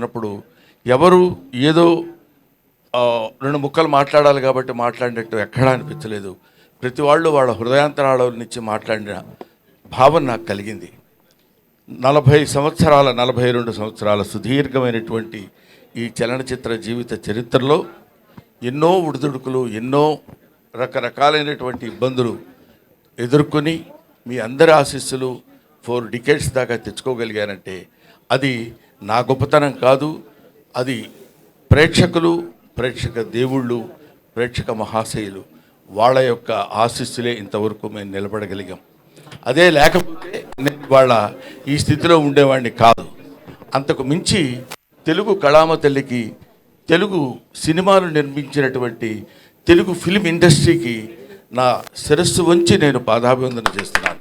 అన్నప్పుడు ఎవరు ఏదో రెండు ముక్కలు మాట్లాడాలి కాబట్టి మాట్లాడినట్టు ఎక్కడా అనిపించలేదు. ప్రతి వాళ్ళు వాళ్ళ హృదయాంతరాల నుంచి మాట్లాడిన భావన నాకు కలిగింది. నలభై సంవత్సరాల నలభై రెండు సంవత్సరాల సుదీర్ఘమైనటువంటి ఈ చలనచిత్ర జీవిత చరిత్రలో ఎన్నో ఉడుదుడుకులు ఎన్నో రకరకాలైనటువంటి ఇబ్బందులు ఎదుర్కొని మీ అందరి ఆశీస్సులు ఫోర్ డికెట్స్ దాకా తెచ్చుకోగలిగానంటే అది నా గొప్పతనం కాదు అది ప్రేక్షకులు ప్రేక్షక దేవుళ్ళు ప్రేక్షక మహాశయులు వాళ్ళ యొక్క ఆశీస్సులే ఇంతవరకు మేము నిలబడగలిగాం. అదే లేకపోతే నేను వాళ్ళ ఈ స్థితిలో ఉండేవాడిని కాదు. అంతకు మించి తెలుగు కళామ తల్లికి తెలుగు సినిమాలు నిర్మించినటువంటి తెలుగు ఫిలిం ఇండస్ట్రీకి నా శిరస్సు వంచి నేను పాదాభివందన చేస్తున్నాను.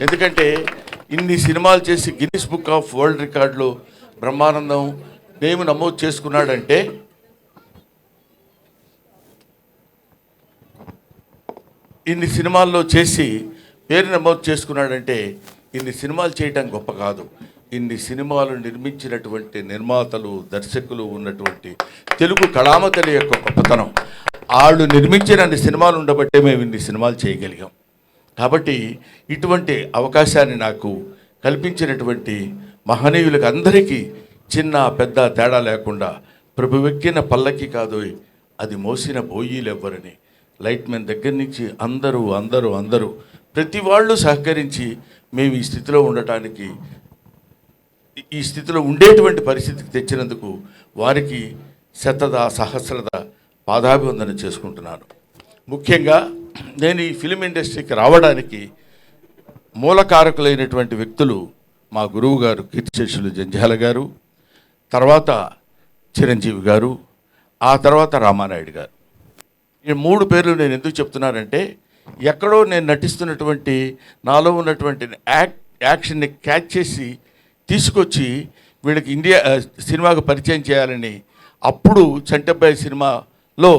ఎందుకంటే ఇన్ని సినిమాలు చేసి గిన్నిస్ బుక్ ఆఫ్ వరల్డ్ రికార్డులో బ్రహ్మానందం నేము నమోదు చేసుకున్నాడంటే ఇన్ని సినిమాల్లో చేసి పేరు నమోదు చేసుకున్నాడంటే ఇన్ని సినిమాలు చేయటం గొప్ప కాదు. ఇన్ని సినిమాలు నిర్మించినటువంటి నిర్మాతలు దర్శకులు ఉన్నటువంటి తెలుగు కళామతల యొక్క గొప్పతనం. వాళ్ళు నిర్మించిన అన్ని సినిమాలు ఉండబట్టే మేము ఇన్ని సినిమాలు చేయగలిగాం. కాబట్టి ఇటువంటి అవకాశాన్ని నాకు కల్పించినటువంటి మహనీయులకు అందరికీ చిన్న పెద్ద తేడా లేకుండా ప్రభు వెక్కిన పల్లకి కాదు అది మోసిన బోయీలు ఎవ్వరని లైట్ మెన్ దగ్గర నుంచి అందరూ అందరూ అందరూ ప్రతి వాళ్ళు సహకరించి మేము ఈ స్థితిలో ఉండటానికి ఈ స్థితిలో ఉండేటువంటి పరిస్థితికి తెచ్చినందుకు వారికి శతద సహస్రద పాదాభివందన చేసుకుంటున్నాను. ముఖ్యంగా నేను ఈ ఫిలిం ఇండస్ట్రీకి రావడానికి మూలకారకులైనటువంటి వ్యక్తులు మా గురువు గారు కీర్తిశేషులు జంజాల గారు తర్వాత చిరంజీవి గారు ఆ తర్వాత రామానాయుడు గారు. ఈ మూడు పేర్లు నేను ఎందుకు చెప్తున్నానంటే ఎక్కడో నేను నటిస్తున్నటువంటి నాలో ఉన్నటువంటి యాక్ యాక్షన్ని క్యాచ్ చేసి తీసుకొచ్చి వీళ్ళకి ఇండియా సినిమాకు పరిచయం చేయాలని అప్పుడు చంటబ్బాయి సినిమాలో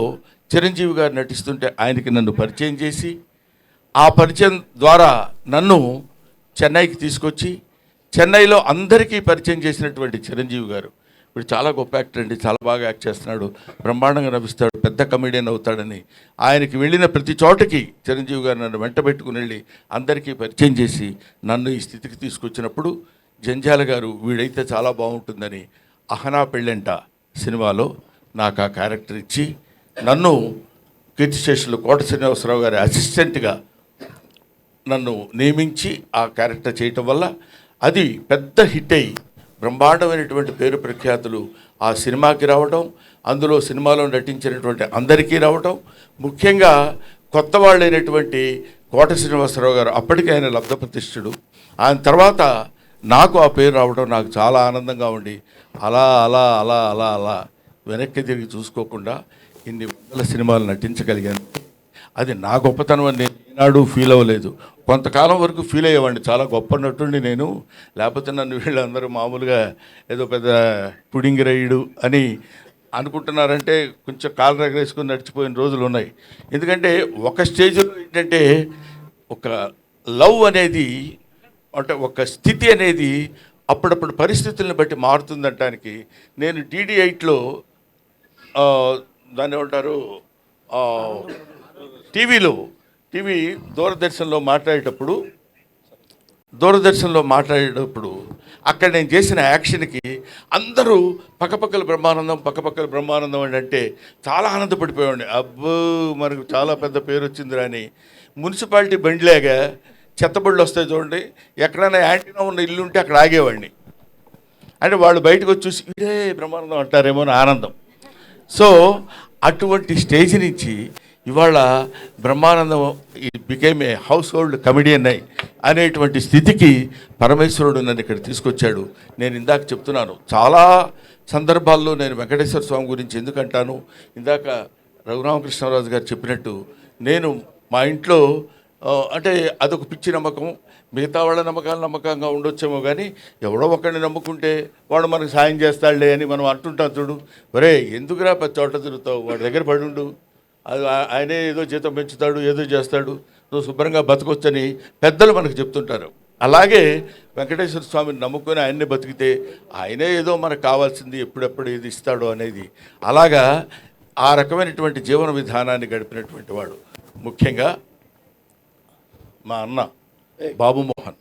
చిరంజీవి గారు నటిస్తుంటే ఆయనకి నన్ను పరిచయం చేసి ఆ పరిచయం ద్వారా నన్ను చెన్నైకి తీసుకొచ్చి చెన్నైలో అందరికీ పరిచయం చేసినటువంటి చిరంజీవి గారు. ఇప్పుడు చాలా గొప్ప యాక్టర్ అండి చాలా బాగా యాక్ట్ చేస్తున్నాడు బ్రహ్మాండంగా నవ్విస్తాడు పెద్ద కమెడియన్ అవుతాడని. ఆయనకి వెళ్ళిన ప్రతి చోటకి చిరంజీవి గారు నన్ను వెంట పెట్టుకుని వెళ్ళి అందరికీ పరిచయం చేసి నన్ను ఈ స్థితికి తీసుకొచ్చినప్పుడు జంజాల గారు వీడైతే చాలా బాగుంటుందని అహనా పెళ్ళంట సినిమాలో నాకు ఆ క్యారెక్టర్ ఇచ్చి నన్ను కీర్తిశేషులు కోట శ్రీనివాసరావు గారి అసిస్టెంట్గా నన్ను నియమించి ఆ క్యారెక్టర్ చేయటం వల్ల అది పెద్ద హిట్ అయ్యి బ్రహ్మాండమైనటువంటి పేరు ప్రఖ్యాతులు ఆ సినిమాకి రావటం అందులో సినిమాలో నటించినటువంటి అందరికీ రావటం ముఖ్యంగా కొత్త వాళ్ళైనటువంటి కోట శ్రీనివాసరావు గారు అప్పటికే ఆయన లబ్ధప్రతిష్ఠుడు ఆయన తర్వాత నాకు ఆ పేరు రావడం నాకు చాలా ఆనందంగా ఉండి అలా అలా అలా అలా అలా వెనక్కి తిరిగి చూసుకోకుండా ఇన్ని వందల సినిమాలు నటించగలిగాను. అది నా గొప్పతనం అని నాడు ఈనాడు ఫీల్ అవ్వలేదు. కొంతకాలం వరకు ఫీల్ అయ్యేవాడిని. చాలా గొప్ప నటుండి నేను. లేకపోతే నన్ను వీళ్ళందరూ మామూలుగా ఏదో పెద్ద పుడింగి రైడు అని అనుకుంటున్నారంటే కొంచెం కాలు రగరేసుకుని నడిచిపోయిన రోజులు ఉన్నాయి. ఎందుకంటే ఒక స్టేజ్లో ఏంటంటే ఒక లవ్ అనేది అంటే ఒక స్థితి అనేది అప్పుడప్పుడు పరిస్థితులను బట్టి మారుతుందనటానికి నేను డీడీ ఎయిట్లో దాన్ని ఏమంటారు? టీవీలో టీవీ దూరదర్శన్లో మాట్లాడేటప్పుడు దూరదర్శన్లో మాట్లాడేటప్పుడు అక్కడ నేను చేసిన యాక్షన్కి అందరూ పక్కపక్కల బ్రహ్మానందం పక్కపక్కల బ్రహ్మానందం అని అంటే చాలా ఆనందపడిపోయాడు అబ్బో మనకు చాలా పెద్ద పేరు వచ్చింది రాని మున్సిపాలిటీ బండిలాగా చెత్తబడులు వస్తాయి చూడండి ఎక్కడైనా యాంటీనా ఉన్న ఇల్లు ఉంటే అక్కడ ఆగేవాడిని. అంటే వాళ్ళు బయటకు వచ్చి చూసి ఇదే బ్రహ్మానందం అంటారేమో అని ఆనందం. సో అటువంటి స్టేజ్ నుంచి ఇవాళ Brahmanandam became a household comedian అయి అనేటువంటి స్థితికి పరమేశ్వరుడు నన్ను ఇక్కడ తీసుకొచ్చాడు. నేను ఇందాక చెప్తున్నాను చాలా సందర్భాల్లో నేను వెంకటేశ్వర స్వామి గురించి ఎందుకంటాను? ఇందాక రఘురామకృష్ణరాజు గారు చెప్పినట్టు నేను మా ఇంట్లో అంటే అదొక పిచ్చి నమ్మకం మిగతా వాళ్ళ నమ్మకాలు నమ్మకంగా ఉండొచ్చేమో కానీ ఎవడో ఒకరిని నమ్ముకుంటే వాడు మనకు సాయం చేస్తాడులే అని మనం అంటుంటాం చూడు. ఒరే ఎందుకురా చోట తిరుగుతావు? వాడి దగ్గర పడుండు. అది ఆయనే ఏదో జీతం పెంచుతాడు ఏదో చేస్తాడు. నువ్వు శుభ్రంగా బతకొచ్చని పెద్దలు మనకు చెప్తుంటారు. అలాగే వెంకటేశ్వర స్వామిని నమ్ముకొని ఆయన్ని బతికితే ఆయనే ఏదో మనకు కావాల్సింది ఎప్పుడెప్పుడు ఏది ఇస్తాడో అనేది. అలాగా ఆ రకమైనటువంటి జీవన విధానాన్ని గడిపినటువంటి వాడు. ముఖ్యంగా మా అన్న బాబు మోహన్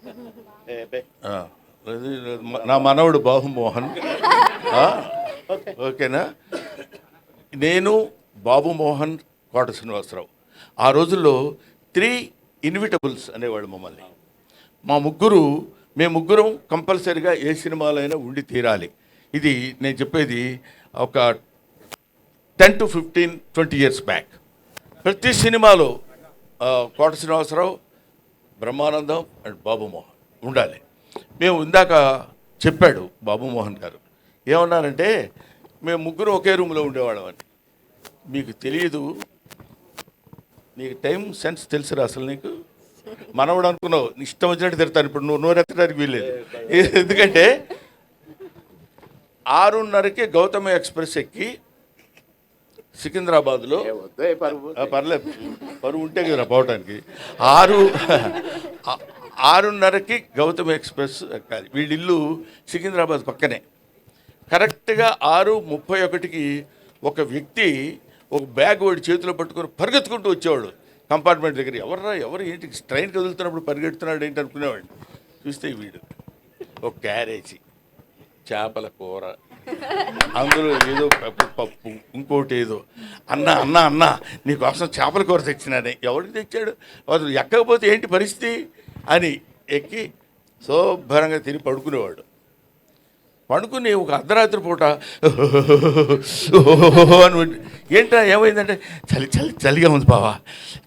ఆ, అది నా మనవడు బాబు మోహన్ ఆ, ఓకేనా? నేను బాబు మోహన్ కోట శ్రీనివాసరావు. ఆ రోజుల్లో త్రీ ఇన్విటబుల్స్ అనేవాళ్ళు మమ్మల్ని. మా ముగ్గురు మేము ముగ్గురం కంపల్సరిగా ఏ సినిమాలైనా ఉండి తీరాలి. ఇది నేను చెప్పేది ఒక ten to fifteen twenty years back. ప్రతి సినిమాలో కోట శ్రీనివాసరావు బ్రహ్మానందం అండ్ బాబుమోహన్ ఉండాలి. మేము ఇందాక చెప్పాడు బాబు మోహన్ గారు. ఏమన్నారంటే మేము ముగ్గురు ఒకే రూమ్లో ఉండేవాళ్ళమని మీకు తెలియదు నీకు టైం సెన్స్ తెలుసురా అసలు నీకు? మనవడు అనుకున్నావు ఇష్టం వచ్చినట్టు తిడతాను ఇప్పుడు నువ్వు నోరెత్తడానికి వీల్లేదు. ఎందుకంటే ఆరున్నరకి గౌతమ ఎక్స్ప్రెస్ ఎక్కి సికింద్రాబాద్లో పర్లేదు. పరువు ఉంటే కదా పోవటానికి. ఆరు ఆరున్నరకి గౌతమ్ ఎక్స్ప్రెస్ ఎక్కాలి. వీళ్ళ ఇల్లు సికింద్రాబాద్ పక్కనే. కరెక్ట్గా ఆరు ముప్పై ఒకటికి ఒక వ్యక్తి ఒక బ్యాగ్ వాడి చేతిలో పట్టుకొని పరిగెత్తుకుంటూ వచ్చేవాడు. కంపార్ట్మెంట్ దగ్గర ఎవర్రా ఎవరు ఏంటి? ట్రైన్ కదులుతున్నప్పుడు పరిగెడుతున్నాడు ఏంటి అనుకునేవాడు చూస్తే వీడు ఒక క్యారేజీ చేపల కూర అందులో ఏదో పప్పు పప్పు ఇంకోటి ఏదో. అన్న అన్న అన్న నీకోసం చేపల కూర తెచ్చినానే. ఎవరికి తెచ్చాడు? అసలు ఎక్కకపోతే ఏంటి పరిస్థితి? అని ఎక్కి శుభ్రంగా తిని పడుకునేవాడు. పడుకుని ఒక అర్ధరాత్రి పూట అని ఉండి, ఏంట్రా ఏమైందంటే చలి చలి చలిగా ఉంది బావా.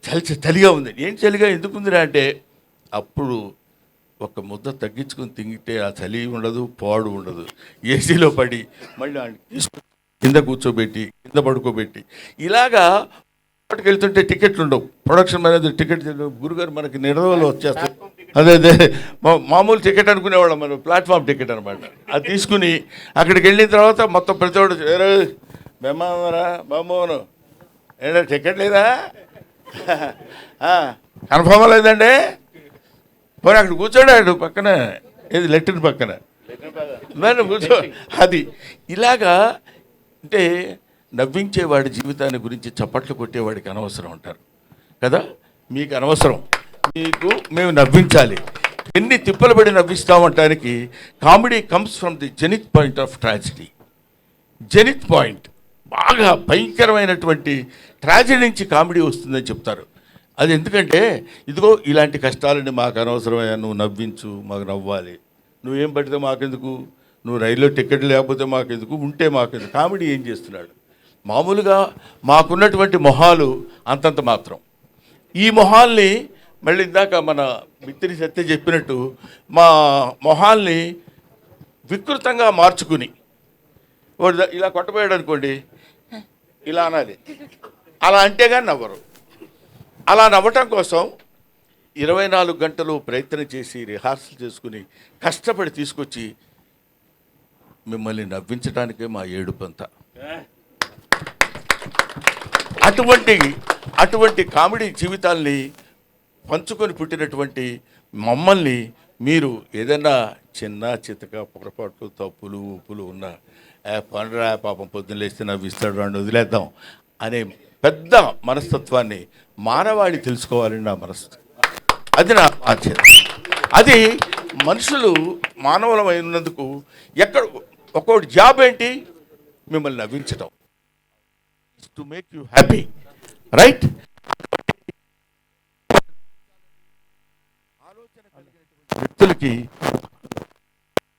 చలి చలిగా ఉంది. ఏం చలిగా ఎందుకుందిరా అంటే అప్పుడు ఒక ముద్ద తగ్గించుకొని తింగితే ఆ చలి ఉండదు పాడు ఉండదు. ఏసీలో పడి మళ్ళీ ఆడిని కింద కూర్చోబెట్టి కింద పడుకోబెట్టి. ఇలాగా వాటికి వెళ్తుంటే టికెట్లు ఉండవు. ప్రొడక్షన్ మేనేజర్ టికెట్ గురుగారు మనకి నిర్ణయాలు వచ్చేస్తారు. అదే అదే. మా- మామూలు టికెట్ అనుకునేవాళ్ళం మనం ప్లాట్ఫామ్ టికెట్ అనమాట అది తీసుకుని అక్కడికి వెళ్ళిన తర్వాత మొత్తం ప్రతి ఒక్కడు "ఏరే, బెమ్మరా బామ్మోను ఏంటో టికెట్ లేదా? కన్ఫామ్ లేదండి పోనీ అక్కడ కూర్చోడాడు అక్కడ పక్కన. ఏది లెట్రిన్ పక్కన. మరి కూర్చో. అది. ఇలాగా అంటే నవ్వించేవాడి జీవితాన్ని గురించి చప్పట్లు కొట్టేవాడికి అనవసరం అంటారు. కదా? మీకు అనవసరం. మీకు మేము నవ్వించాలి. ఎన్ని తిప్పలు పడి నవ్విస్తామంటానికి comedy comes from the zenith point of tragedy zenith point బాగా భయంకరమైనటువంటి ట్రాజడీ నుంచి కామెడీ వస్తుందని చెప్తారు. అది ఎందుకంటే ఇదిగో ఇలాంటి కష్టాలని మాకు అనవసరమయ్యా నువ్వు నవ్వించు మాకు నవ్వాలి. నువ్వేం పడితే మాకెందుకు? నువ్వు రైల్లో టికెట్ లేకపోతే మాకెందుకు? ఉంటే మాకెందుకు? కామెడీ ఏం చేస్తున్నాడు? మామూలుగా మాకున్నటువంటి మొహాలు అంతంత మాత్రం. ఈ మొహాల్ని మళ్ళీ ఇందాక మన మిత్రి సత్య చెప్పినట్టు మా మొహాల్ని వికృతంగా మార్చుకుని వాడు ఇలా కొట్టబోయాడు అనుకోండి ఇలా అనాలి. అలా అంటే కానీ నవ్వరు. అలా నవ్వటం కోసం ఇరవై నాలుగు గంటలు ప్రయత్నం చేసి రిహార్సల్ చేసుకుని కష్టపడి తీసుకొచ్చి మిమ్మల్ని నవ్వించడానికే మా ఏడుపంతా. అటువంటి అటువంటి కామెడీ జీవితాల్ని పంచుకొని పుట్టినటువంటి మమ్మల్ని మీరు ఏదైనా చిన్న చితక పొరపాటు తప్పులు ఉప్పులు ఉన్న "ఏ, పాపం పొద్దున్న లేస్తే నవ్విస్తాడు అని వదిలేద్దాం అనే పెద్ద మనస్తత్వాన్ని మానవాళి తెలుసుకోవాలని నా మనస్తత్వం అది నా బాధ్యత. అది మనుషులు మానవులమైనందుకు ఎక్కడ ఒక్కొక్కటి జాబ్ ఏంటి? మిమ్మల్ని నవ్వించడం to make you happy right వ్యక్తులకి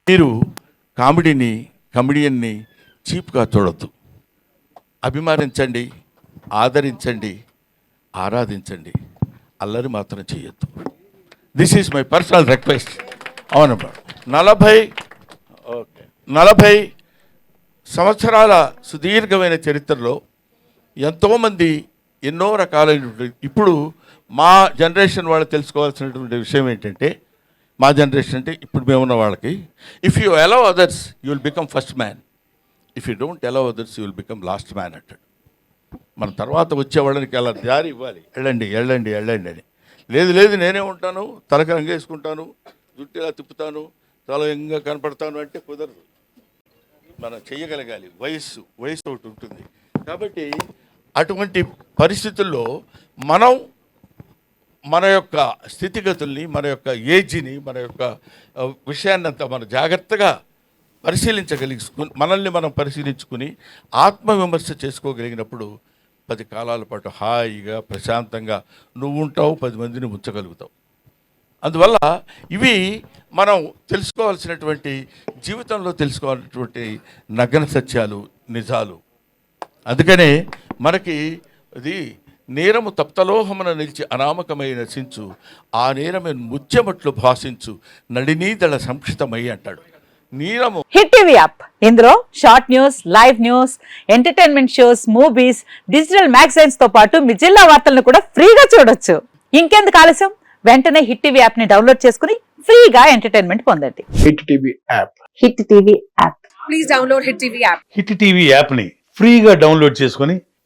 మీరు కామెడీని కమెడియన్ని చీప్గా చూడొద్దు. అభిమానించండి ఆదరించండి ఆరాధించండి. అల్లరి మాత్రం చేయొద్దు this is my personal request అవునమ్మా నలభై ఓకే. నలభై సంవత్సరాల సుదీర్ఘమైన చరిత్రలో ఎంతోమంది ఎన్నో రకాలైనటువంటి ఇప్పుడు మా జనరేషన్ వాళ్ళు తెలుసుకోవాల్సినటువంటి విషయం ఏంటంటే మా జనరేషన్ అంటే ఇప్పుడు మేమున్న వాళ్ళకి if you allow others you will become first man if you don't allow others you will become last man అంటాడు. మన తర్వాత వచ్చే వాళ్ళకి అలా దారి ఇవ్వాలి. వెళ్ళండి వెళ్ళండి వెళ్ళండి అని. లేదు లేదు నేనే ఉంటాను తలకి రంగేసుకుంటాను జుట్టు ఇలా తిప్పుతాను తల ఇంకా కనపడతాను అంటే కుదరదు. మనం చేయగలగాలి వయస్సు వయసు ఒకటి ఉంటుంది. కాబట్టి అటువంటి పరిస్థితుల్లో మనం మన యొక్క స్థితిగతుల్ని మన యొక్క ఏజ్ని మన యొక్క విషయాన్నంతా మనం జాగ్రత్తగా పరిశీలించగలిగి మనల్ని మనం పరిశీలించుకుని ఆత్మవిమర్శ చేసుకోగలిగినప్పుడు పది కాలాల పాటు హాయిగా ప్రశాంతంగా నువ్వు ఉంటావు పది మందిని ఉంచగలుగుతావు. అందువల్ల ఇవి మనం తెలుసుకోవాల్సినటువంటి జీవితంలో తెలుసుకోవాల్సినటువంటి నగ్న సత్యాలు నిజాలు. అందుకనే మనకి ఇది నేరము తప్తలోహమున నిలిచి అనామకమైన నశించు ఆ నేరమే ముత్యమట్లు భాషించు. నడినీదళ సంక్షితమై అంటాడు. నీరము హిట్ టీవీ యాప్. ఇందులో short news live news entertainment shows movies digital మ్యాగజైన్స్తో పాటు మీ జిల్లా వార్తలను కూడా ఫ్రీగా చూడొచ్చు. ఇంకెందుకు ఆలస్యం? వెంటనే హిట్ టీవీ యాప్ని డౌన్లోడ్ చేసుకుని ఫ్రీగా ఎంటర్టైన్మెంట్ పొందండి. Hit TV app. Hit TV app. Please download Hit TV app. Hit TV యాప్ని ఫ్రీగా డౌన్లోడ్ చేసుకొని